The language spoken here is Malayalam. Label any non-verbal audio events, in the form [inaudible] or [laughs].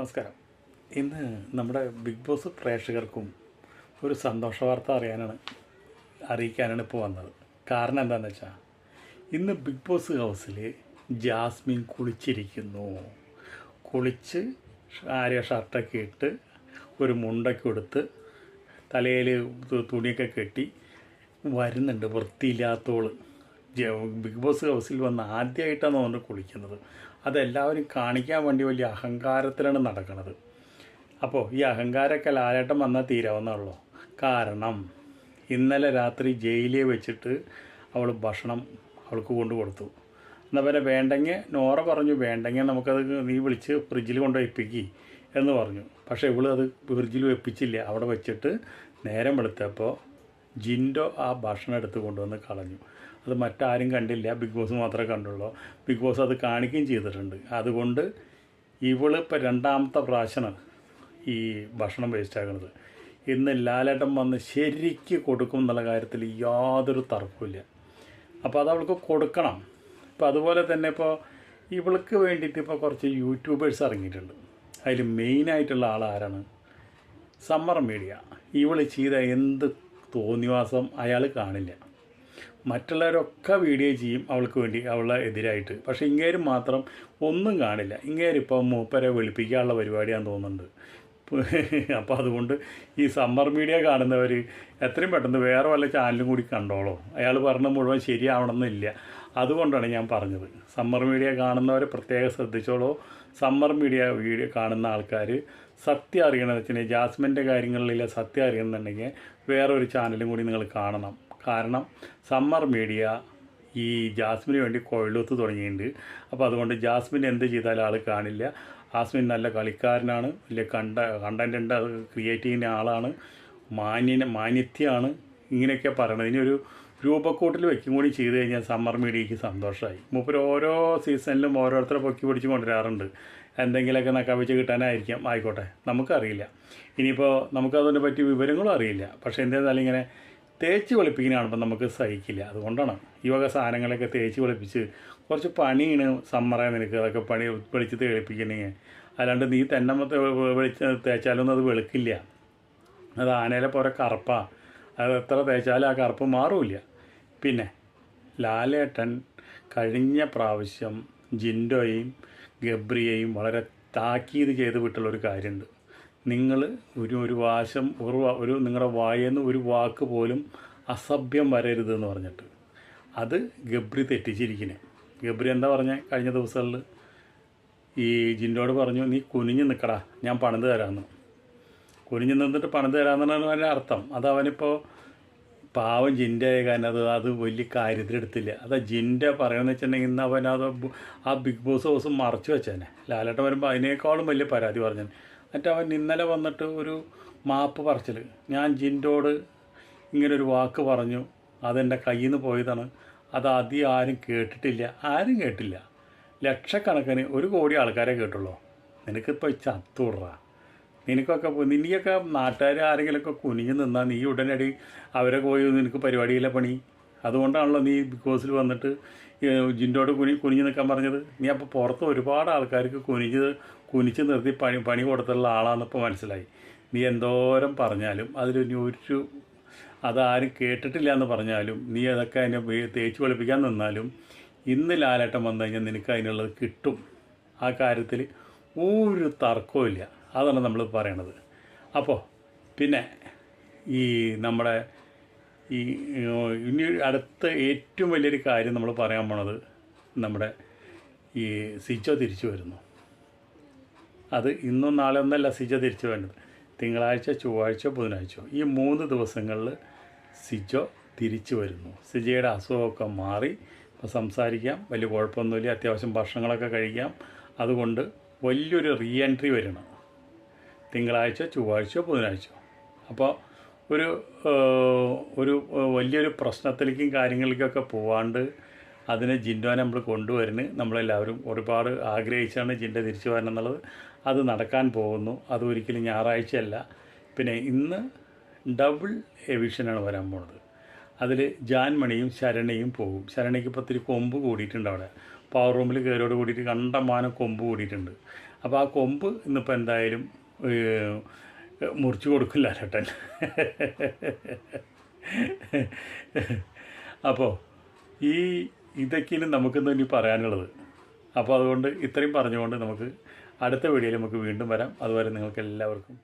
നമസ്കാരം. ഇന്ന് നമ്മുടെ ബിഗ് ബോസ് പ്രേക്ഷകർക്കും ഒരു സന്തോഷ വാർത്ത അറിയാനാണ് അറിയിക്കാനാണ് ഇപ്പോൾ വന്നത്. കാരണം എന്താണെന്ന് വെച്ചാൽ ഇന്ന് ബിഗ് ബോസ് ഹൗസിൽ ജാസ്മിൻ കുളിച്ചിരിക്കുന്നു. കുളിച്ച് ആര്യ ഷർട്ടൊക്കെ ഇട്ട് ഒരു മുണ്ടൊക്കെ എടുത്ത് തലയിൽ തുണിയൊക്കെ കെട്ടി വരുന്നുണ്ട് വൃത്തിയില്ലാത്തോൾ. ബിഗ് ബോസ് ഹൗസിൽ വന്ന് ആദ്യമായിട്ടാണ് തോന്നുന്നു കുളിക്കുന്നത്. അതെല്ലാവരും കാണിക്കാൻ വേണ്ടി വലിയ അഹങ്കാരത്തിലാണ് നടക്കുന്നത് അപ്പോൾ ഈ അഹങ്കാരമൊക്കെ ലാലേട്ടം വന്നാൽ തീരാവുന്നുള്ളൂ കാരണം ഇന്നലെ രാത്രി ജയിലിൽ വെച്ചിട്ട് അവൾ ഭക്ഷണം അവൾക്ക് കൊണ്ടു കൊടുത്തു. എന്നാൽ പിന്നെ വേണ്ടെങ്കിൽ നോറ പറഞ്ഞു വേണ്ടെങ്കിൽ നമുക്കത് നീ വിളിച്ച് ഫ്രിഡ്ജിൽ കൊണ്ട് വെപ്പിക്കി എന്ന് പറഞ്ഞു. പക്ഷേ ഇവൾ അത് ഫ്രിഡ്ജിൽ വെപ്പിച്ചില്ല. അവിടെ വെച്ചിട്ട് നേരം വെളുത്തപ്പോൾ ജിൻഡോ ആ ഭക്ഷണം എടുത്ത് കൊണ്ടുവന്ന് കളഞ്ഞു. അത് മറ്റാരും കണ്ടില്ല. ബിഗ് ബോസ് മാത്രമേ കണ്ടുള്ളൂ. ബിഗ് ബോസ് അത് കാണിക്കുകയും ചെയ്തിട്ടുണ്ട്. അതുകൊണ്ട് ഇവൾ ഇപ്പോൾ രണ്ടാമത്തെ പ്രാവശ്യമാണ് ഈ ഭക്ഷണം വേസ്റ്റാക്കുന്നത് ഇന്ന് ലാലേട്ടൻ വന്ന് ശരിക്ക് കൊടുക്കും എന്നുള്ള കാര്യത്തിൽ യാതൊരു തർക്കമില്ല അപ്പോൾ അത് അവൾക്ക് കൊടുക്കണം. അപ്പോൾ അതുപോലെ തന്നെ ഇപ്പോൾ ഇവൾക്ക് വേണ്ടിയിട്ട് ഇപ്പോൾ കുറച്ച് യൂട്യൂബേഴ്സ് ഇറങ്ങിയിട്ടുണ്ട്. അതിൽ മെയിനായിട്ടുള്ള ആൾ ആരാണ് സമ്മർ മീഡിയ ഇവൾ ചെയ്ത എന്ത് തോന്നിവാസം അയാൾ കാണില്ല. മറ്റുള്ളവരൊക്കെ വീഡിയോ ചെയ്യും അവൾക്ക് വേണ്ടി അവളെ എതിരായിട്ട്. പക്ഷേ ഇങ്ങേര് മാത്രം ഒന്നും കാണില്ല. ഇങ്ങേരിപ്പം മൂപ്പരെ വെളുപ്പിക്കാനുള്ള പരിപാടിയാന്ന് തോന്നുന്നുണ്ട്. [laughs] അപ്പോൾ അതുകൊണ്ട് ഈ സമ്മർ മീഡിയ കാണുന്നവർ എത്രയും പെട്ടെന്ന് വേറെ വല്ല ചാനലും കൂടി കണ്ടോളോ. അയാൾ പറഞ്ഞ മുഴുവൻ ശരിയാവണമെന്നില്ല. അതുകൊണ്ടാണ് ഞാൻ പറഞ്ഞത്. സമ്മർ മീഡിയ കാണുന്നവരെ പ്രത്യേകം ശ്രദ്ധിച്ചോളൂ. സമ്മർ മീഡിയ വീഡിയോ കാണുന്ന ആൾക്കാർ സത്യം അറിയണമെന്ന് വെച്ചാൽ ജാസ്മിന്റെ കാര്യങ്ങളിലെ സത്യം അറിയണമെന്നുണ്ടെങ്കിൽ വേറൊരു ചാനലും കൂടി നിങ്ങൾ കാണണം. കാരണം സമ്മർ മീഡിയ ഈ ജാസ്മിന് വേണ്ടി കൊഴലൂത്ത് തുടങ്ങിയിട്ടുണ്ട്. അപ്പോൾ അതുകൊണ്ട് ജാസ്മിൻ എന്ത് ചെയ്താലും ആൾ കാണില്ല. ജാസ്മിൻ നല്ല കളിക്കാരനാണ്. വലിയ കണ്ട കണ്ടന്റ് ഉണ്ട് അത് ക്രിയേറ്റ് ചെയ്യുന്ന ആളാണ്. മാന്യന മാന്യത്യാണ്. ഇങ്ങനെയൊക്കെ പറയണത് ഇനിയൊരു രൂപക്കൂട്ടിൽ വെക്കും കൂടി ചെയ്ത് കഴിഞ്ഞാൽ സമ്മർ മീഡിയയ്ക്ക് സന്തോഷമായി മൂപ്പര് ഓരോ സീസണിലും ഓരോരുത്തരെ പൊക്കി പിടിച്ച് കൊണ്ടുവരാറുണ്ട്. എന്തെങ്കിലുമൊക്കെ നക്കാവിച്ച് കിട്ടാനായിരിക്കാം. ആയിക്കോട്ടെ. നമുക്കറിയില്ല. ഇനിയിപ്പോൾ നമുക്കതിനെ പറ്റി വിവരങ്ങളും അറിയില്ല. പക്ഷേ എന്തായാലും ഇങ്ങനെ തേച്ച് വെളുപ്പിക്കുന്ന കാണുമ്പോൾ നമുക്ക് സഹിക്കില്ല. അതുകൊണ്ടാണ് ഈ വക സാധനങ്ങളൊക്കെ തേച്ച് വെളുപ്പിച്ച് കുറച്ച് പണിയാണ് സമ്മറായി നിനക്ക്. അതൊക്കെ പണി വെളിച്ച് തെളിപ്പിക്കണമെങ്കിൽ അല്ലാണ്ട് നീ തന്നെ വെളിച്ച് തേച്ചാലൊന്നും അത് വെളുക്കില്ല. അത് ആനയിലെ പോരെ കറുപ്പാണ് അത് എത്ര തേച്ചാലും ആ കറുപ്പ് മാറില്ല. പിന്നെ ലാലേട്ടൻ കഴിഞ്ഞ പ്രാവശ്യം ജിൻഡോയെയും ഗബ്രിയെയും വളരെ താക്കീത് ചെയ്ത് വിട്ടുള്ളൊരു കാര്യമുണ്ട്. നിങ്ങൾ ഒരു ഒരു വാശം ഒരു ഒരു നിങ്ങളുടെ വായെന്ന് ഒരു വാക്ക് പോലും അസഭ്യം വരരുത് എന്ന് പറഞ്ഞിട്ട്. അത് ഗബ്രി തെറ്റിച്ചിരിക്കണേ ഗബ്രി എന്താ പറഞ്ഞ കഴിഞ്ഞ ദിവസങ്ങളിൽ ഈ ജിൻഡോട് പറഞ്ഞു നീ കുനിഞ്ഞ് നിൽക്കടാ ഞാൻ പണിത് തരാമെന്ന് കുനിഞ്ഞ് നിന്നിട്ട് പണിത് തരാമെന്നാണ് അതിന്റെ അർത്ഥം. അത് അവനിപ്പോൾ പാവം ജിന്റെ കാരണം അത് അത് വലിയ കാര്യത്തിലെടുത്തില്ല. അത് ജിന്റെ പറയണമെന്ന് വെച്ചിട്ടുണ്ടെങ്കിൽ ഇന്ന് അവൻ അത് ആ ബിഗ് ബോസ് ഹൗസ് മറച്ചു വെച്ചേനെ. ലാലേട്ടൻ വരുമ്പോൾ അതിനേക്കാളും വലിയ പരാതി പറഞ്ഞു എന്നിട്ട് അവൻ ഇന്നലെ വന്നിട്ട് ഒരു മാപ്പ് പറച്ചിൽ ഞാൻ ജിന്റോട് ഇങ്ങനെ ഒരു വാക്ക് പറഞ്ഞു. അതെന്റെ കയ്യിൽ നിന്ന് പോയതാണ്. അത് അതി ആരും കേട്ടിട്ടില്ല. ആരും കേട്ടില്ല. ലക്ഷക്കണക്കിന് ഒരു കോടി ആൾക്കാരെ കേട്ടുള്ളൂ. നിനക്കിപ്പോൾ ചത്തുവിട്രാ നിനക്കൊക്കെ നിന്നെയൊക്കെ നാട്ടുകാർ ആരെങ്കിലുമൊക്കെ കുനിഞ്ഞ് നിന്നാൽ നീ ഉടനടി അവരെ പോയി നിനക്ക് പരിപാടിയില്ല പണി. അതുകൊണ്ടാണല്ലോ നീ ബിഗ് ബോസിൽ വന്നിട്ട് ജിൻഡോട് കുനി കുനിഞ്ഞു നിൽക്കാൻ പറഞ്ഞത്. നീ അപ്പോൾ പുറത്ത് ഒരുപാട് ആൾക്കാർക്ക് കുനിഞ്ഞ് കുനിച്ച് നിർത്തി പണി പണി കൊടുത്തുള്ള ആളാണെന്നിപ്പോൾ മനസ്സിലായി. നീ എന്തോരം പറഞ്ഞാലും അതിലൊരു ഒരു അതാരും കേട്ടിട്ടില്ല എന്ന് പറഞ്ഞാലും നീ അതൊക്കെ അതിനെ തേച്ച് വെളുപ്പിക്കാൻ നിന്നാലും ഇന്ന് ലാലേട്ടം വന്നു കഴിഞ്ഞാൽ നിനക്ക് അതിനുള്ളത് കിട്ടും. ആ കാര്യത്തിൽ ഒരു തർക്കവും അതാണ് നമ്മൾ പറയണത്. അപ്പോൾ പിന്നെ ഈ നമ്മുടെ ഈ ഇനി അടുത്ത ഏറ്റവും വലിയൊരു കാര്യം നമ്മൾ പറയാൻ പോണത് നമ്മുടെ ഈ സിജോ തിരിച്ചു വരുന്നു. അത് ഇന്നും നാളെ ഒന്നല്ല സിജോ തിരിച്ചു വേണ്ടത് തിങ്കളാഴ്ച ചൊവ്വാഴ്ച ബുധനാഴ്ച. ഈ മൂന്ന് ദിവസങ്ങളിൽ സിജോ തിരിച്ചു വരുന്നു. സിജയുടെ അസുഖമൊക്കെ മാറി. ഇപ്പോൾ സംസാരിക്കാം. വലിയ കുഴപ്പമൊന്നുമില്ല. അത്യാവശ്യം ഭക്ഷണങ്ങളൊക്കെ കഴിക്കാം. അതുകൊണ്ട് വലിയൊരു റീ എൻട്രി വരണം. തിങ്കളാഴ്ച ചൊവ്വാഴ്ച ബുധനാഴ്ച അപ്പോൾ ഒരു ഒരു വലിയൊരു പ്രശ്നത്തിലേക്കും കാര്യങ്ങളിലേക്കൊക്കെ പോവാണ്ട് അതിനെ ജിൻഡോ നമ്മൾ കൊണ്ടുവരുന്നു നമ്മളെല്ലാവരും ഒരുപാട് ആഗ്രഹിച്ചാണ് ജിൻഡോ തിരിച്ചു വരണം എന്നുള്ളത്. അത് നടക്കാൻ പോകുന്നു. അത് ഒരിക്കലും ഞായറാഴ്ചയല്ല. പിന്നെ ഇന്ന് ഡബിൾ എവിഷനാണ് വരാൻ പോണത്. അതിൽ ജാൻമണിയും ശരണയും പോകും. ശരണയ്ക്ക് ഇപ്പോൾ ഇത്തിരി കൊമ്പ് കൂടിയിട്ടുണ്ട് അവിടെ. പവർ റൂമിൽ കയറിയോട് കൂടിയിട്ട് കണ്ടമാനം കൊമ്പ് കൂടിയിട്ടുണ്ട്. അപ്പോൾ ആ കൊമ്പ് ഇന്നിപ്പോൾ എന്തായാലും മുറിച്ചു കൊടുക്കില്ല ചേട്ടൻ. അപ്പോൾ ഈ ഇതൊക്കെയാണ് നമുക്കിന്ന് ഇനി പറയാനുള്ളത്. അപ്പോൾ അതുകൊണ്ട് ഇത്രയും പറഞ്ഞുകൊണ്ട് നമുക്ക് അടുത്ത വീഡിയോയിൽ നമുക്ക് വീണ്ടും വരാം. അതുവരെ നിങ്ങൾക്ക് എല്ലാവർക്കും